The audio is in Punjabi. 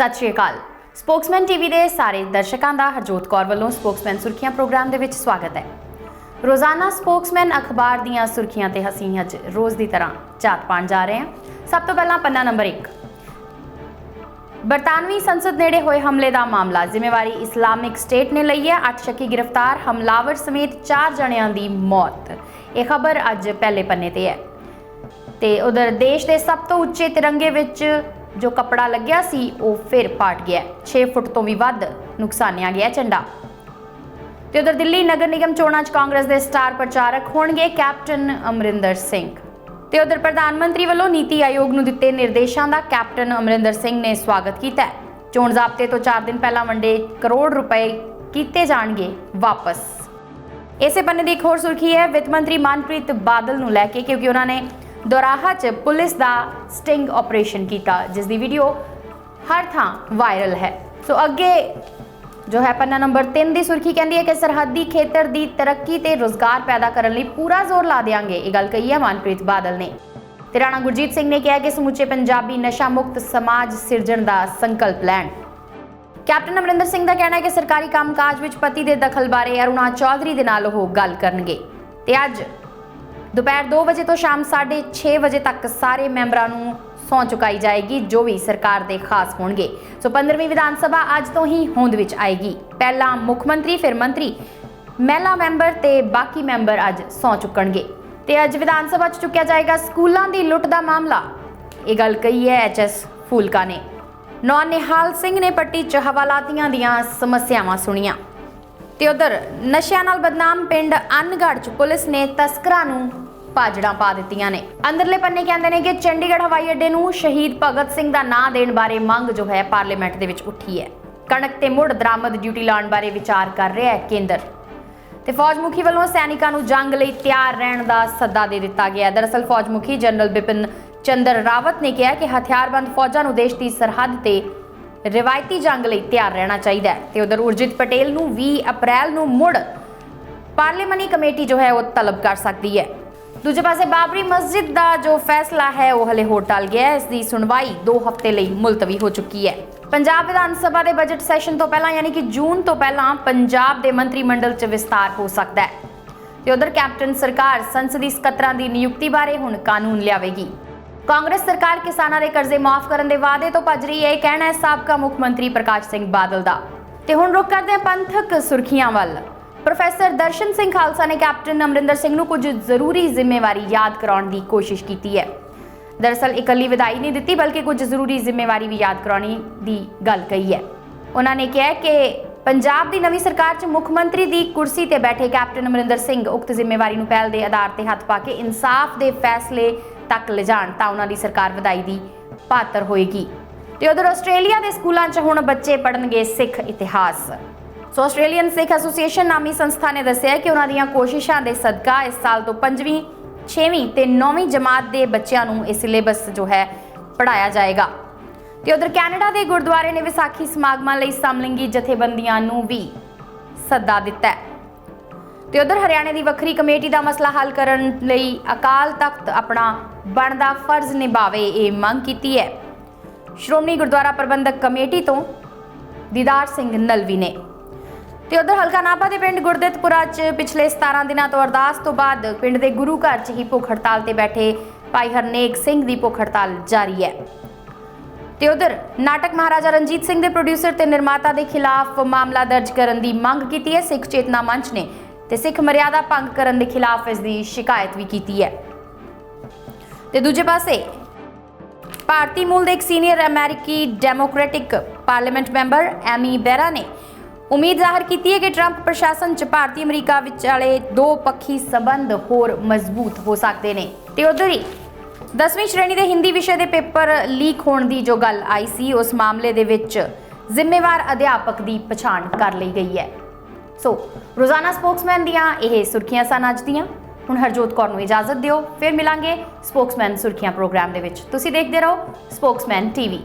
ਸਤਿ ਸ਼੍ਰੀ ਅਕਾਲ। ਸਪੋਕਸਮੈਨ ਟੀਵੀ ਦੇ ਸਾਰੇ ਦਰਸ਼ਕਾਂ ਦਾ ਹਰਜੋਤ ਕੌਰ ਵੱਲੋਂ ਸਪੋਕਸਮੈਨ ਸੁਰਖੀਆਂ ਪ੍ਰੋਗਰਾਮ ਦੇ ਵਿੱਚ ਸਵਾਗਤ ਹੈ। ਰੋਜ਼ਾਨਾ ਸਪੋਕਸਮੈਨ ਅਖਬਾਰ ਦੀਆਂ ਸੁਰਖੀਆਂ ਤੇ ਅਸੀਂ ਅੱਜ ਰੋਜ਼ ਦੀ ਤਰ੍ਹਾਂ ਚਾਤ ਪਾਉਣ ਜਾ ਰਹੇ ਹਾਂ। ਸਭ ਤੋਂ ਪਹਿਲਾਂ ਪੰਨਾ ਨੰਬਰ 1 ਬਰਤਾਨਵੀ ਸੰਸਦ ਨੇੜੇ ਹੋਏ ਹਮਲੇ ਦਾ ਮਾਮਲਾ। ਜ਼ਿੰਮੇਵਾਰੀ ਇਸਲਾਮਿਕ ਸਟੇਟ ਨੇ ਲਈ ਹੈ। ਅੱਠ ਸ਼ੱਕੀ ਗ੍ਰਿਫਤਾਰ, ਹਮਲਾਵਰ ਸਮੇਤ 4 ਜਣਿਆਂ ਦੀ ਮੌਤ। ਇਹ ਖਬਰ ਅੱਜ ਪਹਿਲੇ ਪੰਨੇ ਤੇ ਹੈ। ਤੇ ਉਧਰ ਦੇਸ਼ ਦੇ ਸਭ ਤੋਂ ਉੱਚੇ ਤਿਰੰਗੇ ਵਿੱਚ ਜੋ ਕੱਪੜਾ ਲੱਗਿਆ ਸੀ, ਉਹ ਫਿਰ ਪਾਟ ਗਿਆ 6 ਫੁੱਟ ਤੋਂ ਵੀ ਵੱਧ ਨੁਕਸਾਨਿਆ ਗਿਆ ਝੰਡਾ। ਤੇ ਉਧਰ ਦਿੱਲੀ ਨਗਰ ਨਿਗਮ ਚੋਣਾਂ 'ਚ ਕਾਂਗਰਸ ਦੇ ਸਟਾਰ ਪ੍ਰਚਾਰਕ ਹੋਣਗੇ ਕੈਪਟਨ ਅਮਰਿੰਦਰ ਸਿੰਘ। ਤੇ ਉਧਰ ਪ੍ਰਧਾਨ ਮੰਤਰੀ ਵੱਲੋਂ ਨੀਤੀ ਆਯੋਗ ਨੂੰ ਦਿੱਤੇ ਨਿਰਦੇਸ਼ਾਂ ਦਾ ਕੈਪਟਨ ਅਮਰਿੰਦਰ ਸਿੰਘ ਨੇ ਸਵਾਗਤ ਕੀਤਾ ਚੋਣ ਜ਼ਾਬਤੇ ਤੋਂ 4 ਦਿਨ ਪਹਿਲਾਂ ਵੰਡੇ ਕਰੋੜ ਰੁਪਏ ਕੀਤੇ ਜਾਣਗੇ ਵਾਪਸ। ਇਸੇ ਬੰਨੇ ਦੀ ਇੱਕ ਹੋਰ ਸੁਰਖੀ ਹੈ, ਵਿੱਤ ਮੰਤਰੀ ਮਨਪ੍ਰੀਤ ਬਾਦਲ ਨੂੰ ਲੈ ਕੇ, ਕਿਉਂਕਿ ਉਹਨਾਂ ਨੇ ਦੋਰਾਹਾ 'ਚ ਪੁਲਿਸ ਦਾ ਸਟਿੰਗ ਆਪਰੇਸ਼ਨ ਕੀਤਾ, ਜਿਸ ਦੀ ਵੀਡੀਓ ਹਰ ਥਾਂ ਵਾਇਰਲ ਹੈ। ਸੋ ਅੱਗੇ ਜੋ ਹੈ ਪੰਨਾ ਨੰਬਰ 3 ਦੀ ਸੁਰਖੀ ਕਹਿੰਦੀ ਹੈ ਕਿ ਸਰਹੱਦੀ ਖੇਤਰ ਦੀ ਤਰੱਕੀ ਤੇ ਰੋਜ਼ਗਾਰ ਪੈਦਾ ਕਰਨ ਲਈ ਪੂਰਾ ਜ਼ੋਰ ਲਾ ਦੇਵਾਂਗੇ ਇਹ ਗੱਲ ਕਹੀ ਹੈ ਮਨਪ੍ਰੀਤ ਬਾਦਲ ਨੇ। ਤੇ ਰਾਣਾ ਗੁਰਜੀਤ ਸਿੰਘ ਨੇ ਕਿਹਾ ਕਿ ਸਮੁੱਚੇ ਪੰਜਾਬੀ ਨਸ਼ਾ ਮੁਕਤ ਸਮਾਜ ਸਿਰਜਣ ਦਾ ਸੰਕਲਪ ਲੈਣ। ਕੈਪਟਨ ਅਮਰਿੰਦਰ ਸਿੰਘ ਦਾ ਕਹਿਣਾ ਹੈ ਕਿ ਸਰਕਾਰੀ ਕੰਮਕਾਜ ਵਿੱਚ ਪਤੀ ਦੇ ਦਖਲ ਬਾਰੇ ਅਰੁਣਾ ਚੌਧਰੀ ਦੇ ਨਾਲ ਉਹ ਗੱਲ ਕਰਨਗੇ। ਤੇ ਅੱਜ ਦੁਪਹਿਰ 2 ਵਜੇ ਤੋਂ ਸ਼ਾਮ 6:30 ਵਜੇ ਤੱਕ ਸਾਰੇ ਮੈਂਬਰਾਂ ਨੂੰ ਸੌਂ ਚੁਕਾਈ ਜਾਏਗੀ, ਜੋ ਵੀ ਸਰਕਾਰ ਦੇ ਖਾਸ ਹੋਣਗੇ। ਸੋ 15ਵੀਂ ਵਿਧਾਨ ਸਭਾ ਅੱਜ ਤੋਂ ਹੀ ਹੋਂਦ ਵਿੱਚ ਆਏਗੀ। ਪਹਿਲਾਂ ਮੁੱਖ ਮੰਤਰੀ, ਫਿਰ ਮੰਤਰੀ, ਮਹਿਲਾ ਮੈਂਬਰ ਤੇ ਬਾਕੀ ਮੈਂਬਰ ਅੱਜ ਸੌਂ ਚੁੱਕਣਗੇ। ਤੇ ਅੱਜ ਵਿਧਾਨ ਸਭਾ 'ਚ ਚੁੱਕਿਆ ਜਾਏਗਾ ਸਕੂਲਾਂ ਦੀ ਲੁੱਟ ਦਾ ਮਾਮਲਾ। ਇਹ ਗੱਲ ਕਹੀ ਹੈ ਐਚਐਸ ਫੂਲਕਾ ਨੇ। ਨੌਨ ਨਿਹਾਲ ਸਿੰਘ ਨੇ ਪੱਟੀ 'ਚ ਹਵਾਲਾਤੀਆਂ ਦੀਆਂ ਸਮੱਸਿਆਵਾਂ ਸੁਣੀਆਂ। ਤੇ ਉਧਰ ਨਸ਼ਿਆਂ ਨਾਲ ਬਦਨਾਮ ਪਿੰਡ ਅਨਗੜ੍ਹ 'ਚ ਪੁਲਿਸ ਨੇ ਤਸਕਰਾਂ ਨੂੰ ਪਾਜੜਾਂ ਪਾ ਦਿੱਤੀਆਂ ਨੇ। ਅੰਦਰਲੇ ਪੰਨੇ ਕਹਿੰਦੇ ਨੇ ਕਿ ਚੰਡੀਗੜ੍ਹ ਹਵਾਈ ਅੱਡੇ ਨੂੰ ਸ਼ਹੀਦ ਭਗਤ ਸਿੰਘ ਦਾ ਨਾਂ ਦੇਣ ਬਾਰੇ ਮੰਗ ਜੋ ਹੈ ਪਾਰਲੀਮੈਂਟ ਦੇ ਵਿੱਚ ਉੱਠੀ ਹੈ। ਕਣਕ ਤੇ ਮੁੜ ਦਰਾਮਦ ਡਿਊਟੀ ਲਾਉਣ ਬਾਰੇ ਵਿਚਾਰ ਕਰ ਰਿਹਾ ਹੈ ਕੇਂਦਰ। ਤੇ ਫੌਜ ਮੁਖੀ ਵੱਲੋਂ ਸੈਨਿਕਾਂ ਨੂੰ ਜੰਗ ਲਈ ਤਿਆਰ ਰਹਿਣ ਦਾ ਸੱਦਾ ਦੇ ਦਿੱਤਾ ਗਿਆ ਦਰਅਸਲ ਫੌਜ ਮੁਖੀ ਜਨਰਲ ਬਿਪਿਨ ਚੰਦਰ ਰਾਵਤ ਨੇ ਕਿਹਾ ਕਿ ਹਥਿਆਰਬੰਦ ਫੌਜਾਂ ਨੂੰ ਦੇਸ਼ ਦੀ ਸਰਹੱਦ ਤੇ ਰਿਵਾਇਤੀ ਜੰਗ ਲਈ ਤਿਆਰ ਰਹਿਣਾ ਚਾਹੀਦਾ ਹੈ। ਤੇ ਉਧਰ ਉਰਜਿਤ ਪਟੇਲ ਨੂੰ 20 ਅਪ੍ਰੈਲ ਨੂੰ ਮੁੜ ਪਾਰਲੀਮਨੀ ਕਮੇਟੀ ਜੋ ਹੈ ਉਹ ਤਲਬ ਕਰ ਸਕਦੀ ਹੈ। ਦੂਜੇ ਪਾਸੇ ਬਾਬਰੀ ਮਸਜਿਦ ਦਾ ਜੋ ਫੈਸਲਾ ਹੈ, ਉਹ ਹਲੇ ਹੋਰ ਟਲ ਗਿਆ ਹੈ। ਇਸ ਦੀ ਸੁਣਵਾਈ 2 ਹਫ਼ਤੇ ਲਈ ਮੁਲਤਵੀ ਹੋ ਚੁੱਕੀ ਹੈ। ਪੰਜਾਬ ਵਿਧਾਨ ਸਭਾ ਦੇ ਬਜਟ ਸੈਸ਼ਨ ਤੋਂ ਪਹਿਲਾਂ, ਯਾਨੀ ਕਿ ਜੂਨ ਤੋਂ ਪਹਿਲਾਂ, ਪੰਜਾਬ ਦੇ ਮੰਤਰੀ ਮੰਡਲ 'ਚ ਵਿਸਤਾਰ ਹੋ ਸਕਦਾ ਹੈ। ਤੇ ਉਧਰ ਕੈਪਟਨ ਸਰਕਾਰ ਸੰਸਦੀ ਸਕੱਤਰਾਂ ਦੀ ਨਿਯੁਕਤੀ ਬਾਰੇ ਹੁਣ ਕਾਨੂੰਨ ਲਿਆਵੇਗੀ। ਕਾਂਗਰਸ ਸਰਕਾਰ ਕਿਸਾਨਾਂ ਦੇ ਕਰਜ਼ੇ ਮਾਫ ਕਰਨ ਦੇ ਵਾਅਦੇ ਤੋਂ ਭੱਜ ਰਹੀ ਹੈ, ਇਹ ਕਹਿਣਾ ਹੈ ਸਾਬਕਾ ਮੁੱਖ ਮੰਤਰੀ ਪ੍ਰਕਾਸ਼ ਸਿੰਘ ਬਾਦਲ ਦਾ। ਤੇ ਹੁਣ ਰੁਕ ਕਰਦੇ ਹਾਂ ਪੰਥਕ ਸੁਰਖੀਆਂ ਵੱਲ। ਪ੍ਰੋਫੈਸਰ ਦਰਸ਼ਨ ਸਿੰਘ ਖਾਲਸਾ ਨੇ ਕੈਪਟਨ ਅਮਰਿੰਦਰ ਸਿੰਘ ਨੂੰ ਕੁਝ ਜ਼ਰੂਰੀ ਜ਼ਿੰਮੇਵਾਰੀ ਯਾਦ ਕਰਾਉਣ ਦੀ ਕੋਸ਼ਿਸ਼ ਕੀਤੀ ਹੈ। ਦਰਅਸਲ ਇਕੱਲੀ ਵਿਦਾਈ ਨਹੀਂ ਦਿੱਤੀ, ਬਲਕਿ ਕੁਝ ਜ਼ਰੂਰੀ ਜ਼ਿੰਮੇਵਾਰੀ ਵੀ ਯਾਦ ਕਰਾਉਣੀ ਦੀ ਗੱਲ ਕਹੀ ਹੈ। ਉਹਨਾਂ ਨੇ ਕਿਹਾ ਕਿ ਪੰਜਾਬ ਦੀ ਨਵੀਂ ਸਰਕਾਰ 'ਚ ਮੁੱਖ ਮੰਤਰੀ ਦੀ ਕੁਰਸੀ ਤੇ ਬੈਠੇ ਕੈਪਟਨ ਅਮਰਿੰਦਰ ਸਿੰਘ ਉਕਤ ਜ਼ਿੰਮੇਵਾਰੀ ਨੂੰ ਪਹਿਲ ਦੇ ਆਧਾਰ ਤੇ ਹੱਥ ਪਾ ਕੇ ਇਨਸਾਫ ਦੇ ਫੈਸਲੇ ਤੱਕ ਲਿਜਾਣ ਤਾਂ ਉਹਨਾਂ ਦੀ ਸਰਕਾਰ ਵਧਾਈ ਦੀ ਪਾਤਰ ਹੋਏਗੀ। ਤੇ ਉਧਰ ਆਸਟ੍ਰੇਲੀਆ ਦੇ ਸਕੂਲਾਂ 'ਚ ਹੁਣ ਬੱਚੇ ਪੜ੍ਹਨਗੇ ਸਿੱਖ ਇਤਿਹਾਸ। ਸੋ ਆਸਟ੍ਰੇਲੀਅਨ ਸਿੱਖ ਐਸੋਸੀਏਸ਼ਨ ਨਾਮੀ ਸੰਸਥਾ ਨੇ ਦੱਸਿਆ ਕਿ ਉਹਨਾਂ ਦੀਆਂ ਕੋਸ਼ਿਸ਼ਾਂ ਦੇ ਸਦਕਾ ਇਸ ਸਾਲ ਤੋਂ 5ਵੀਂ 6ਵੀਂ ਤੇ 9ਵੀਂ ਜਮਾਤ ਦੇ ਬੱਚਿਆਂ ਨੂੰ ਇਹ ਸਿਲੇਬਸ ਜੋ ਹੈ ਪੜਾਇਆ ਜਾਏਗਾ। ਤੇ ਉਧਰ ਕੈਨੇਡਾ ਦੇ ਗੁਰਦੁਆਰੇ ਨੇ ਵਿਸਾਖੀ ਸਮਾਗਮਾਂ ਲਈ ਸਮਲਿੰਗੀ ਜਥੇਬੰਦੀਆਂ ਨੂੰ ਵੀ ਸੱਦਾ ਦਿੱਤਾ ਹੈ। ਤੇ ਉਧਰ ਹਰਿਆਣੇ ਦੀ ਵੱਖਰੀ ਕਮੇਟੀ ਦਾ ਮਸਲਾ ਹੱਲ ਕਰਨ ਲਈ ਅਕਾਲ ਤਖਤ ਆਪਣਾ ਬਣਦਾ ਫਰਜ਼ ਨਿਭਾਵੇ, ਇਹ ਮੰਗ ਕੀਤੀ ਹੈ। ਸ਼੍ਰੋਮਣੀ ਗੁਰਦੁਆਰਾ ਪ੍ਰਬੰਧਕ ਕਮੇਟੀ ਤੋਂ ਦੀਦਾਰ ਸਿੰਘ ਨਲਵੀ ਨੇ। ਤੇ ਉਧਰ ਹਲਕਾ ਨਾਪਾ ਦੇ ਪਿੰਡ ਗੁਰਦਿੱਤਪੁਰਾ 'ਚ ਪਿਛਲੇ 17 ਦਿਨਾਂ ਤੋਂ ਅਰਦਾਸ ਤੋਂ ਬਾਅਦ ਪਿੰਡ ਦੇ ਗੁਰੂ ਘਰ 'ਚ ਹੀ ਭੁੱਖ ਹੜਤਾਲ ਤੇ ਬੈਠੇ ਭਾਈ ਹਰਨੇਕ ਸਿੰਘ ਦੀ ਭੁੱਖ ਹੜਤਾਲ ਜਾਰੀ ਹੈ। ਤੇ ਉਧਰ ਨਾਟਕ ਮਹਾਰਾਜਾ ਰਣਜੀਤ ਸਿੰਘ ਦੇ ਪ੍ਰੋਡਿਊਸਰ ਤੇ ਨਿਰਮਾਤਾ ਦੇ ਖਿਲਾਫ ਮਾਮਲਾ ਦਰਜ ਕਰਨ ਦੀ ਮੰਗ ਕੀਤੀ ਹੈ, ਸਿੱਖ ਚੇਤਨਾ ਮੰਚ ਨੇ ਤੇ ਸਿੱਖ ਮਰਿਆਦਾ ਭੰਗ ਕਰਨ ਦੇ ਖਿਲਾਫ ਇਸ ਦੀ ਸ਼ਿਕਾਇਤ ਵੀ ਕੀਤੀ ਹੈ। ਤੇ ਦੂਜੇ ਪਾਸੇ, ਭਾਰਤੀ ਮੂਲ ਦੇ ਇੱਕ ਸੀਨੀਅਰ ਅਮਰੀਕੀ democratic parliament member Ami Bera ਨੇ ਉਮੀਦ ਜ਼ਾਹਰ ਕੀਤੀ ਹੈ ਕਿ ਟਰੰਪ ਪ੍ਰਸ਼ਾਸਨ 'ਚ ਭਾਰਤੀ ਅਮਰੀਕਾ ਵਿਚਾਲੇ ਦੋ ਪੱਖੀ ਸਬੰਧ ਹੋਰ ਮਜ਼ਬੂਤ ਹੋ ਸਕਦੇ ਨੇ। ਤੇ ਉਧਰ ਹੀ 10ਵੀਂ ਸ਼੍ਰੇਣੀ ਦੇ ਹਿੰਦੀ ਵਿਸ਼ੇ ਦੇ ਪੇਪਰ ਲੀਕ ਹੋਣ ਦੀ ਜੋ ਗੱਲ ਆਈ ਸੀ, ਉਸ ਮਾਮਲੇ ਦੇ ਵਿੱਚ ਜ਼ਿੰਮੇਵਾਰ ਅਧਿਆਪਕ ਦੀ ਪਛਾਣ ਕਰ ਲਈ ਗਈ ਹੈ। ਸੋ ਰੋਜ਼ਾਨਾ ਸਪੋਕਸਮੈਨ ਦੀਆਂ ਇਹ ਸੁਰਖੀਆਂ ਸਨ ਅੱਜ ਦੀਆਂ। ਹੁਣ ਹਰਜੋਤ ਕੌਰ ਨੂੰ ਇਜਾਜ਼ਤ ਦਿਓ। ਫਿਰ ਮਿਲਾਂਗੇ ਸਪੋਕਸਮੈਨ ਸੁਰਖੀਆਂ ਪ੍ਰੋਗਰਾਮ ਦੇ ਵਿੱਚ। ਤੁਸੀਂ ਦੇਖਦੇ ਰਹੋ ਸਪੋਕਸਮੈਨ ਟੀਵੀ।